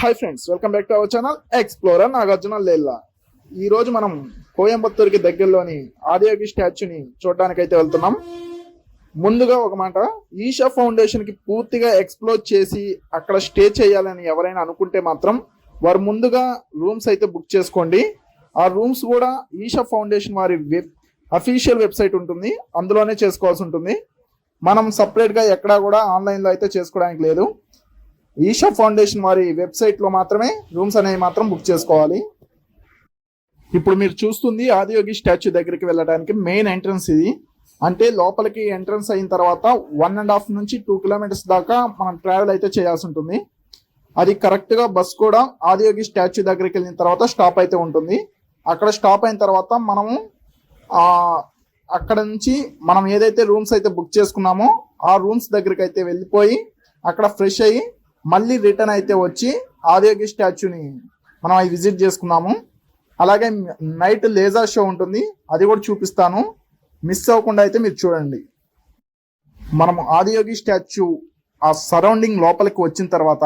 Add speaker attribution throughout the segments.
Speaker 1: Hi friends welcome back to our channel explorer Nagarjuna లేల్లా ఈ రోజు మనం కోయంబత్తూరుకి దగ్గరలోని ఆదియోగి స్టాచ్యూని చూడడానికి అయితే వెళ్తున్నాం. ముందుగా ఒక మాట ఈషా ఫౌండేషన్కి పూర్తిగా ఎక్స్ప్లోర్ చేసి అక్కడ స్టే చేయాలని ఎవరైనా అనుకుంటే మాత్రం వారు ముందుగా రూమ్స్ అయితే బుక్ చేసుకోండి. ఆ రూమ్స్ కూడా ఈషా ఫౌండేషన్ వారి వెబ్ అఫీషియల్ వెబ్సైట్ ఉంటుంది. అందులోనే చేసుకోవాల్సి ఉంటుంది. మనం సపరేట్గా ఎక్కడా కూడా ఆన్లైన్లో అయితే చేసుకోవడానికి లేదు. ఈషా ఫౌండేషన్ వారి వెబ్సైట్లో మాత్రమే రూమ్స్ అనేవి మాత్రం బుక్ చేసుకోవాలి. ఇప్పుడు మీరు చూస్తుంది ఆదియోగి స్టాచ్యూ దగ్గరికి వెళ్ళడానికి మెయిన్ ఎంట్రన్స్ ఇది. అంటే లోపలికి ఎంట్రన్స్ అయిన తర్వాత వన్ అండ్ హాఫ్ నుంచి టూ కిలోమీటర్స్ దాకా మనం ట్రావెల్ అయితే చేయాల్సి ఉంటుంది. అది కరెక్ట్గా బస్ కూడా ఆదియోగి స్టాచ్యూ దగ్గరికి వెళ్ళిన తర్వాత స్టాప్ అయితే ఉంటుంది. అక్కడ స్టాప్ అయిన తర్వాత మనము అక్కడ నుంచి మనం ఏదైతే రూమ్స్ అయితే బుక్ చేసుకున్నామో ఆ రూమ్స్ దగ్గరికి అయితే వెళ్ళిపోయి అక్కడ ఫ్రెష్ అయ్యి మళ్ళీ రిటర్న్ అయితే వచ్చి ఆదియోగి స్టాచ్యూని మనం అవి విజిట్ చేసుకున్నాము. అలాగే నైట్ లేజర్ షో ఉంటుంది. అది కూడా చూపిస్తాను. మిస్ అవ్వకుండా అయితే మీరు చూడండి. మనం ఆదియోగి స్టాచ్యూ ఆ సరౌండింగ్ లోపలికి వచ్చిన తర్వాత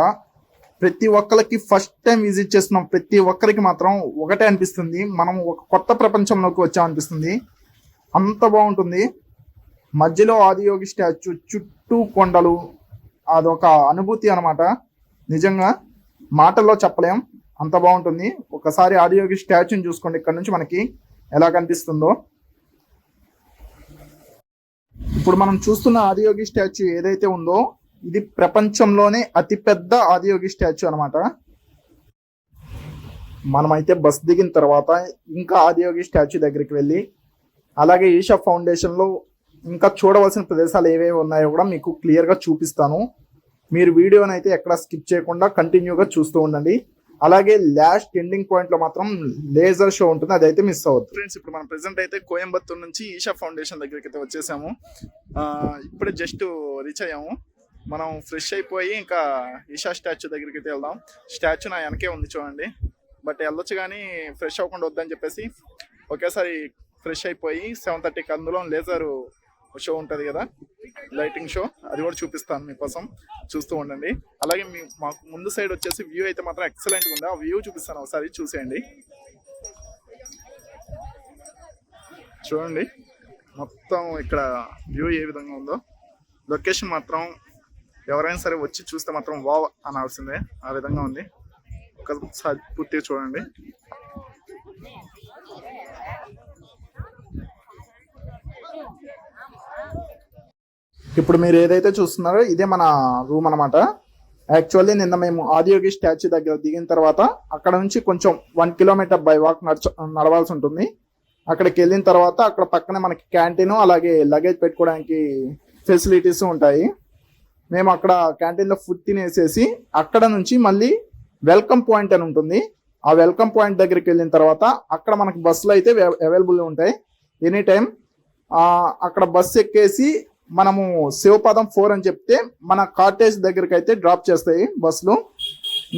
Speaker 1: ప్రతి ఒక్కరికి ఫస్ట్ టైం విజిట్ చేస్తున్నాం ప్రతి ఒక్కరికి మాత్రం ఒకటే అనిపిస్తుంది. మనం ఒక కొత్త ప్రపంచంలోకి వచ్చామనిపిస్తుంది. అంత బాగుంటుంది. మధ్యలో ఆదియోగి స్టాచ్యూ చుట్టూ కొండలు అదొక అనుభూతి అనమాట నిజంగా మాటల్లో చెప్పలేం. అంత బాగుంటుంది. ఒకసారి ఆదియోగి స్టాచ్యూని చూసుకోండి. ఇక్కడ నుంచి మనకి ఎలా కనిపిస్తుందో. ఇప్పుడు మనం చూస్తున్న ఆదియోగి స్టాచ్యూ ఏదైతే ఉందో ఇది ప్రపంచంలోనే అతిపెద్ద ఆదియోగి స్టాచ్యూ అనమాట మనమైతే బస్ దిగిన తర్వాత ఇంకా ఆదియోగి స్టాచ్యూ దగ్గరికి వెళ్ళి అలాగే ఈషా ఫౌండేషన్లో ఇంకా చూడవలసిన ప్రదేశాలు ఏవేవి ఉన్నాయో కూడా మీకు క్లియర్గా చూపిస్తాను. మీరు వీడియోని అయితే ఎక్కడ స్కిప్ చేయకుండా కంటిన్యూగా చూస్తూ ఉండండి. అలాగే లాస్ట్ ఎండింగ్ పాయింట్లో మాత్రం లేజర్ షో ఉంటుంది అదైతే మిస్ అవుతుంది ఫ్రెండ్స్ ఇప్పుడు మనం ప్రెసెంట్ అయితే కోయంబత్తూర్ నుంచి ఈషా ఫౌండేషన్ దగ్గరికి అయితే వచ్చేసాము. ఇప్పుడే జస్ట్ రీచ్ అయ్యాము. మనం ఫ్రెష్ అయిపోయి ఇంకా ఈషా స్టాచ్యూ దగ్గరికి అయితే వెళ్దాం. స్టాచ్యూ నా వెనకే ఉంది చూడండి. బట్ వెళ్ళొచ్చు కానీ ఫ్రెష్ అవ్వకుండా వద్దని చెప్పేసి ఒకేసారి ఫ్రెష్ అయిపోయి సెవెన్ థర్టీకి అందులో లేజరు షో ఉంటుంది కదా? Lighting show. అది కూడా చూపిస్తాను మీకోసం. చూస్తూ ఉండండి. అలాగే మీ మాకు ముందు సైడ్ వచ్చేసి వ్యూ అయితే మాత్రం ఎక్సలెంట్గా ఉంది. ఆ వ్యూ చూపిస్తాను ఒకసారి. చూసేయండి. చూడండి. మొత్తం ఇక్కడ వ్యూ ఏ విధంగా ఉందో. లొకేషన్ మాత్రం ఎవరైనా సరే వచ్చి చూస్తే మాత్రం వావ్ అనాల్సిందే. ఆ విధంగా ఉంది. ఒకసారి పూర్తిగా చూడండి. ఇప్పుడు మీరు ఏదైతే చూస్తున్నారో ఇదే మన రూమ్ అనమాట యాక్చువల్లీ నిన్న మేము ఆదియోగి స్టాచ్యూ దగ్గర దిగిన తర్వాత అక్కడ నుంచి కొంచెం వన్ కిలోమీటర్ బై వాక్ నడచ నడవాల్సి ఉంటుంది. అక్కడికి వెళ్ళిన తర్వాత అక్కడ పక్కనే మనకి క్యాంటీన్ అలాగే లగేజ్ పెట్టుకోవడానికి ఫెసిలిటీస్ ఉంటాయి. మేము అక్కడ క్యాంటీన్లో ఫుడ్ తినేసేసి అక్కడ నుంచి మళ్ళీ వెల్కమ్ పాయింట్ అని ఉంటుంది. ఆ వెల్కమ్ పాయింట్ దగ్గరికి వెళ్ళిన తర్వాత అక్కడ మనకి బస్సులు అయితే అవైలబుల్ ఉంటాయి. ఎనీ టైం అక్కడ బస్సు ఎక్కేసి మనము శివపదం ఫోర్ అని చెప్తే మన కాటేజ్ దగ్గరికి అయితే డ్రాప్ చేస్తాయి బస్సులు.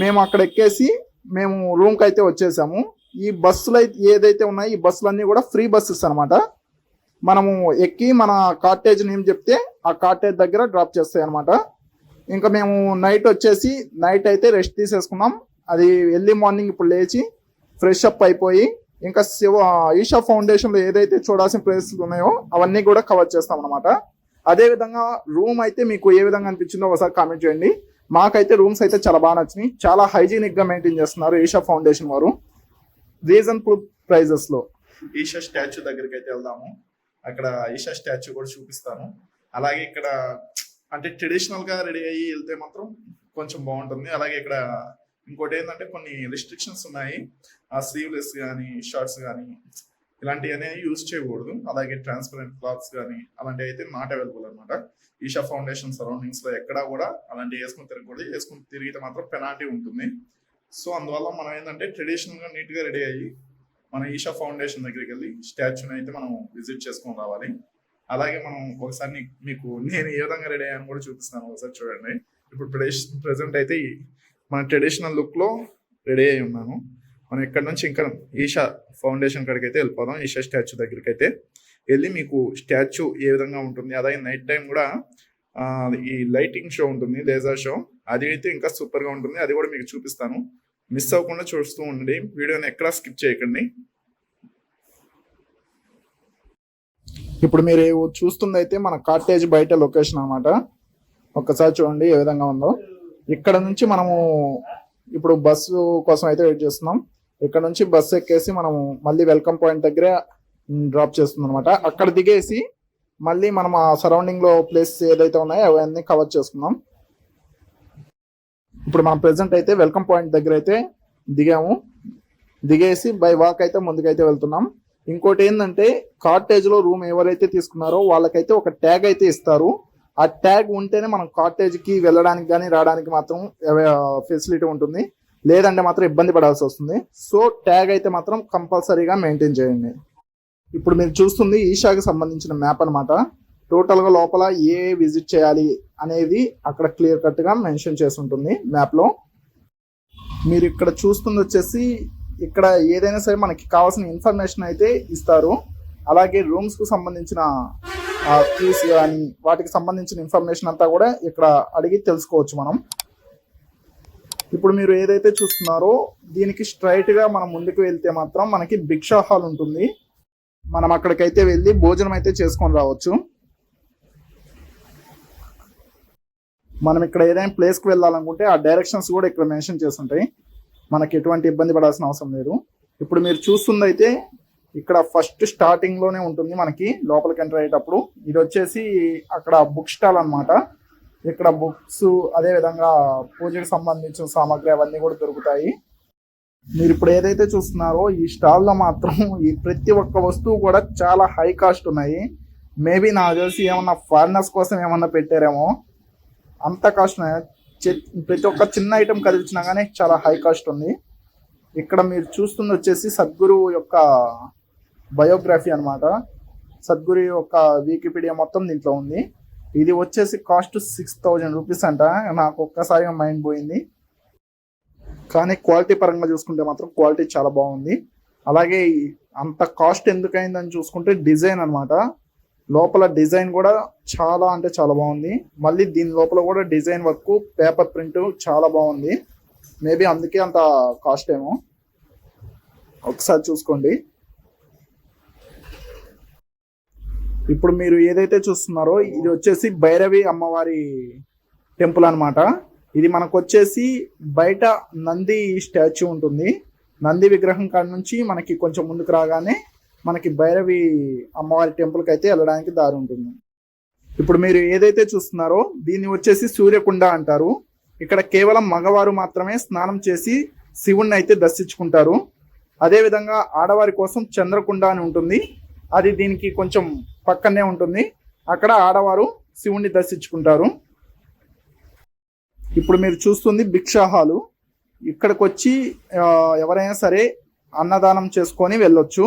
Speaker 1: మేము అక్కడ ఎక్కేసి మేము రూమ్కి అయితే వచ్చేసాము. ఈ బస్సులు అయితే ఏదైతే ఉన్నాయో ఈ బస్సులన్నీ కూడా ఫ్రీ బస్సెస్ అనమాట మనము ఎక్కి మన కాటేజ్ నేమ్ చెప్తే ఆ కాటేజ్ దగ్గర డ్రాప్ చేస్తాయి అనమాట ఇంకా మేము నైట్ వచ్చేసి నైట్ అయితే రెస్ట్ తీసేసుకున్నాం. అది ఎర్లీ మార్నింగ్ ఇప్పుడు లేచి ఫ్రెష్ అప్ అయిపోయి ఇంకా శివ ఈషా ఫౌండేషన్లో ఏదైతే చూడాల్సిన ప్లేసెస్ ఉన్నాయో అవన్నీ కూడా కవర్ చేస్తాం అనమాట అదే విధంగా రూమ్ అయితే మీకు ఏ విధంగా అనిపించిందో ఒకసారి కామెంట్ చేయండి. మాకైతే రూమ్స్ అయితే చాలా బాగా నచ్చినాయి. చాలా హైజీనిక్గా మెయింటైన్ చేస్తున్నారు ఈషా ఫౌండేషన్ వారు. రీజనబుల్ ప్రైజెస్లో. ఈషా స్టాచ్యూ దగ్గరికి అయితే వెళ్దాము. అక్కడ ఈషా స్టాచ్యూ కూడా చూపిస్తాను. అలాగే ఇక్కడ అంటే ట్రెడిషనల్గా రెడీ అయ్యి వెళ్తే మాత్రం కొంచెం బాగుంటుంది. అలాగే ఇక్కడ ఇంకోటి ఏంటంటే కొన్ని రిస్ట్రిక్షన్స్ ఉన్నాయి. ఆ స్లీవ్లెస్ కానీ షర్ట్స్ కానీ ఇలాంటివి యూజ్ చేయకూడదు. అలాగే ట్రాన్స్పరెంట్ క్లాత్స్ కానీ అలాంటివి అయితే నాట్ అవైలబుల్ అనమాట ఈషా ఫౌండేషన్ సరౌండింగ్స్లో ఎక్కడా కూడా అలాంటివి వేసుకుని తిరగకూడదు. వేసుకుని తిరిగితే మాత్రం పెనాల్టీ ఉంటుంది. సో అందువల్ల మనం ఏంటంటే ట్రెడిషనల్గా నీట్గా రెడీ అయ్యి మన ఈషా ఫౌండేషన్ దగ్గరికి వెళ్ళి స్టాచ్యూని అయితే మనం విజిట్ చేసుకొని రావాలి. అలాగే మనం ఒకసారి మీకు నేను ఏ విధంగా రెడీ అయ్యాను కూడా చూపిస్తాను ఒకసారి చూడండి. ఇప్పుడు ప్రెసెంట్ అయితే మన ట్రెడిషనల్ లుక్లో రెడీ అయి ఉన్నాను. మనం ఇక్కడ నుంచి ఇంకా ఈషా ఫౌండేషన్ కాడికి అయితే వెళ్ళిపోదాం. ఈషా స్టాచ్యూ దగ్గరికి అయితే వెళ్ళి మీకు స్టాచ్యూ ఏ విధంగా ఉంటుంది అలాగే నైట్ టైం కూడా ఈ లైటింగ్ షో ఉంటుంది లేజర్ షో. అది అయితే ఇంకా సూపర్గా ఉంటుంది. అది కూడా మీకు చూపిస్తాను. మిస్ అవ్వకుండా చూస్తూ ఉండండి. వీడియోని ఎక్కడా స్కిప్ చేయకండి. ఇప్పుడు మీరు చూస్తుంది అయితే మన కాటేజ్ బయట లొకేషన్ అనమాట ఒక్కసారి చూడండి ఏ విధంగా ఉందో. ఇక్కడ నుంచి మనము ఇప్పుడు బస్సు కోసం అయితే వెయిట్ చేస్తున్నాం. ఇక్కడ నుంచి బస్సు ఎక్కేసి మనము మళ్ళీ వెల్కమ్ పాయింట్ దగ్గర డ్రాప్ చేస్తుంది అనమాట అక్కడ దిగేసి మళ్ళీ మనం ఆ సరౌండింగ్లో ప్లేస్ ఏదైతే ఉన్నాయో అవన్నీ కవర్ చేసుకుందాం. ఇప్పుడు మనం ప్రెసెంట్ అయితే వెల్కమ్ పాయింట్ దగ్గర అయితే దిగాము. దిగేసి బై వాక్ అయితే ముందుకైతే వెళ్తున్నాం. ఇంకోటి ఏంటంటే కాటేజ్లో రూమ్ ఎవరైతే తీసుకున్నారో వాళ్ళకైతే ఒక ట్యాగ్ అయితే ఇస్తారు. ఆ ట్యాగ్ ఉంటేనే మనం కాటేజ్కి వెళ్ళడానికి కానీ రావడానికి మాత్రం ఫెసిలిటీ ఉంటుంది. లేదంటే మాత్రం ఇబ్బంది పడాల్సి వస్తుంది. సో ట్యాగ్ అయితే మాత్రం కంపల్సరీగా మెయింటైన్ చేయండి. ఇప్పుడు మీరు చూస్తుంది ఈషాకి సంబంధించిన మ్యాప్ అనమాట టోటల్గా లోపల ఏ విజిట్ చేయాలి అనేది అక్కడ క్లియర్ కట్గా మెన్షన్ చేసి ఉంటుంది మ్యాప్లో. మీరు ఇక్కడ చూస్తుంది వచ్చేసి ఇక్కడ ఏదైనా సరే మనకి కావాల్సిన ఇన్ఫర్మేషన్ అయితే ఇస్తారు. అలాగే రూమ్స్కు సంబంధించిన ఫీస్ కానీ వాటికి సంబంధించిన ఇన్ఫర్మేషన్ అంతా కూడా ఇక్కడ అడిగి తెలుసుకోవచ్చు మనం. ఇప్పుడు మీరు ఏదైతే చూస్తున్నారో దీనికి స్ట్రైట్గా మనం ముందుకు వెళ్తే మాత్రం మనకి భిక్షా హాల్ ఉంటుంది. మనం అక్కడికైతే వెళ్ళి భోజనం అయితే చేసుకొని రావచ్చు. మనం ఇక్కడ ఏదైనా ప్లేస్కి వెళ్ళాలనుకుంటే ఆ డైరెక్షన్స్ కూడా ఇక్కడ మెన్షన్ చేస్తుంటాయి. మనకి ఎటువంటి ఇబ్బంది పడాల్సిన అవసరం లేదు. ఇప్పుడు మీరు చూస్తుందైతే అయితే ఇక్కడ ఫస్ట్ స్టార్టింగ్లోనే ఉంటుంది మనకి లోపలికి ఎంటర్ అయ్యేటప్పుడు. ఇది వచ్చేసి అక్కడ బుక్ స్టాల్ అన్నమాట. ఇక్కడ బుక్స్ అదే విధంగా పూజకి సంబంధించిన సామాగ్రి అవన్నీ కూడా దొరుకుతాయి. మీరు ఇప్పుడు ఏదైతే చూస్తున్నారో ఈ స్టాల్లో మాత్రం ఈ ప్రతి ఒక్క వస్తువు కూడా చాలా హై కాస్ట్ ఉన్నాయి. మేబీ నాకు తెలిసి ఏమన్నా ఫారినర్స్ కోసం ఏమన్నా పెట్టారేమో. అంత కాస్ట్ ఉన్నాయి. ప్రతి ఒక్క చిన్న ఐటెం కదిలిచినా కానీ చాలా హై కాస్ట్ ఉంది. ఇక్కడ మీరు చూస్తుంది వచ్చేసి సద్గురు యొక్క బయోగ్రఫీ అన్నమాట. సద్గురు యొక్క వికీపీడియా మొత్తం దీంట్లో ఉంది. ఇది వచ్చేసి కాస్ట్ సిక్స్ థౌజండ్ రూపీస్ అంట. నాకు ఒక్కసారిగా మైండ్ పోయింది. కానీ క్వాలిటీ పరంగా చూసుకుంటే మాత్రం క్వాలిటీ చాలా బాగుంది. అలాగే అంత కాస్ట్ ఎందుకైందని చూసుకుంటే డిజైన్ అన్నమాట. లోపల డిజైన్ కూడా చాలా అంటే చాలా బాగుంది. మళ్ళీ దీని లోపల కూడా డిజైన్ వర్క్ పేపర్ ప్రింట్ చాలా బాగుంది. మేబీ అందుకే అంత కాస్ట్ ఏమో. ఒకసారి చూసుకోండి. ఇప్పుడు మీరు ఏదైతే చూస్తున్నారో ఇది వచ్చేసి భైరవి అమ్మవారి టెంపుల్ అన్నమాట. ఇది మనకు వచ్చేసి బయట నంది స్టాచ్యూ ఉంటుంది. నంది విగ్రహం కాడ నుంచి మనకి కొంచెం ముందుకు రాగానే మనకి భైరవి అమ్మవారి టెంపుల్కి అయితే వెళ్ళడానికి దారి ఉంటుంది. ఇప్పుడు మీరు ఏదైతే చూస్తున్నారో దీన్ని వచ్చేసి సూర్యకుండ అంటారు. ఇక్కడ కేవలం మగవారు మాత్రమే స్నానం చేసి శివుణ్ణి అయితే దర్శించుకుంటారు. అదేవిధంగా ఆడవారి కోసం చంద్రకుండ అని ఉంటుంది. అది దీనికి కొంచెం పక్కనే ఉంటుంది. అక్కడ ఆడవారు శివుణ్ణి దర్శించుకుంటారు. ఇప్పుడు మీరు చూస్తుంది భిక్షా హాలు. ఇక్కడికి వచ్చి ఎవరైనా సరే అన్నదానం చేసుకొని వెళ్ళొచ్చు.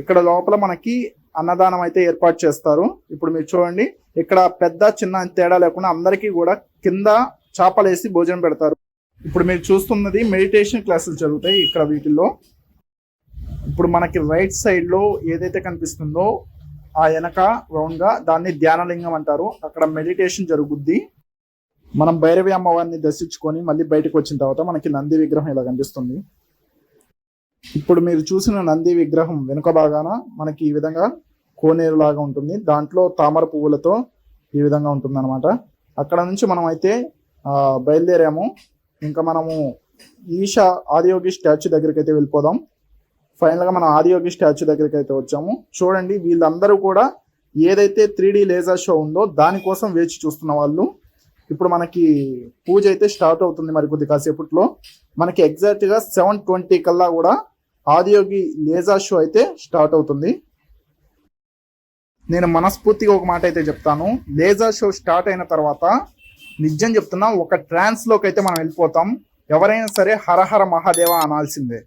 Speaker 1: ఇక్కడ లోపల మనకి అన్నదానం అయితే ఏర్పాటు చేస్తారు. ఇప్పుడు మీరు చూడండి ఇక్కడ పెద్ద చిన్న తేడా లేకుండా అందరికీ కూడా కింద చేపలేసి భోజనం పెడతారు. ఇప్పుడు మీరు చూస్తున్నది మెడిటేషన్ క్లాసులు జరుగుతాయి ఇక్కడ వీటిల్లో. ఇప్పుడు మనకి రైట్ సైడ్లో ఏదైతే కనిపిస్తుందో ఆ వెనక రౌండ్గా దాన్ని ధ్యానలింగం అంటారు. అక్కడ మెడిటేషన్ జరుగుద్ది. మనం భైరవి అమ్మవారిని దర్శించుకొని మళ్ళీ బయటకు వచ్చిన తర్వాత మనకి నంది విగ్రహం ఇలా కనిపిస్తుంది. ఇప్పుడు మీరు చూసిన నంది విగ్రహం వెనుక భాగాన మనకి ఈ విధంగా కోనేరు లాగా ఉంటుంది. దాంట్లో తామర పువ్వులతో ఈ విధంగా ఉంటుంది అనమాట అక్కడ నుంచి మనం అయితే బయలుదేరాము. ఇంకా మనము ఈషా ఆదియోగి స్టాచ్యూ దగ్గరికి అయితే వెళ్ళిపోదాం. ఫైనల్గా మనం ఆదియోగి స్టాచ్యూ దగ్గరికి అయితే వచ్చాము. చూడండి వీళ్ళందరూ కూడా ఏదైతే త్రీ డి లేజర్ షో ఉందో దానికోసం వేచి చూస్తున్న వాళ్ళు. ఇప్పుడు మనకి పూజ అయితే స్టార్ట్ అవుతుంది మరి కొద్ది కాసేపట్లో. మనకి ఎగ్జాక్ట్గా సెవెన్ ట్వంటీ కల్లా కూడా ఆదియోగి లేజర్ షో అయితే స్టార్ట్ అవుతుంది. నేను మనస్ఫూర్తిగా ఒక మాట అయితే చెప్తాను. లేజర్ షో స్టార్ట్ అయిన తర్వాత నిజం చెప్తున్నా ఒక ట్రాన్స్లోకి అయితే మనం వెళ్ళిపోతాం. ఎవరైనా సరే హరహర మహాదేవ అనాల్సిందే.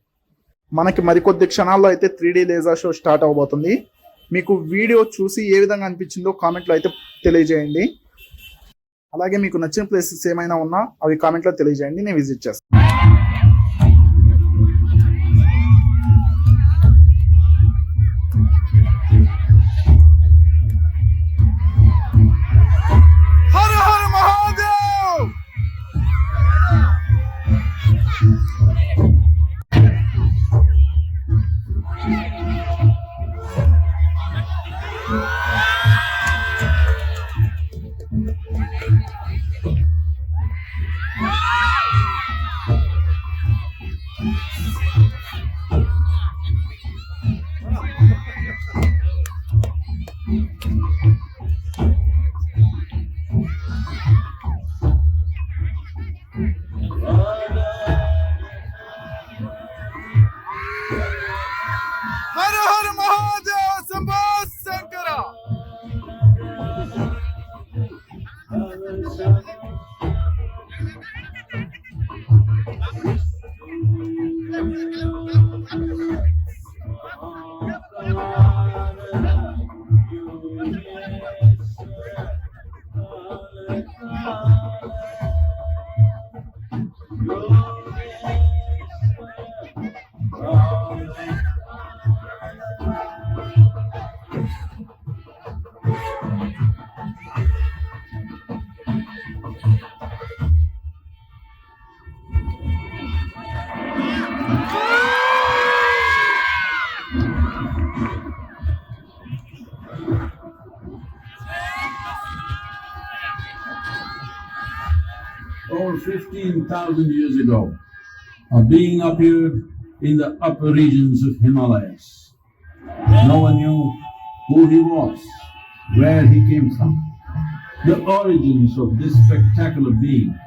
Speaker 1: మనకి మరికొద్ది క్షణాల్లో అయితే three D laser show start అవబోతుంది. మీకు వీడియో చూసి ఏ విధంగా అనిపించిందో కామెంట్లో అయితే తెలియజేయండి. అలాగే మీకు నచ్చిన ప్లేసెస్ ఏమైనా ఉన్నా అవి కామెంట్లో తెలియజేయండి నేను విజిట్ చేస్తాను.
Speaker 2: 15,000 years ago, a being appeared in the upper regions of Himalayas. No one knew who he was, where he came from, the origins of this spectacular being.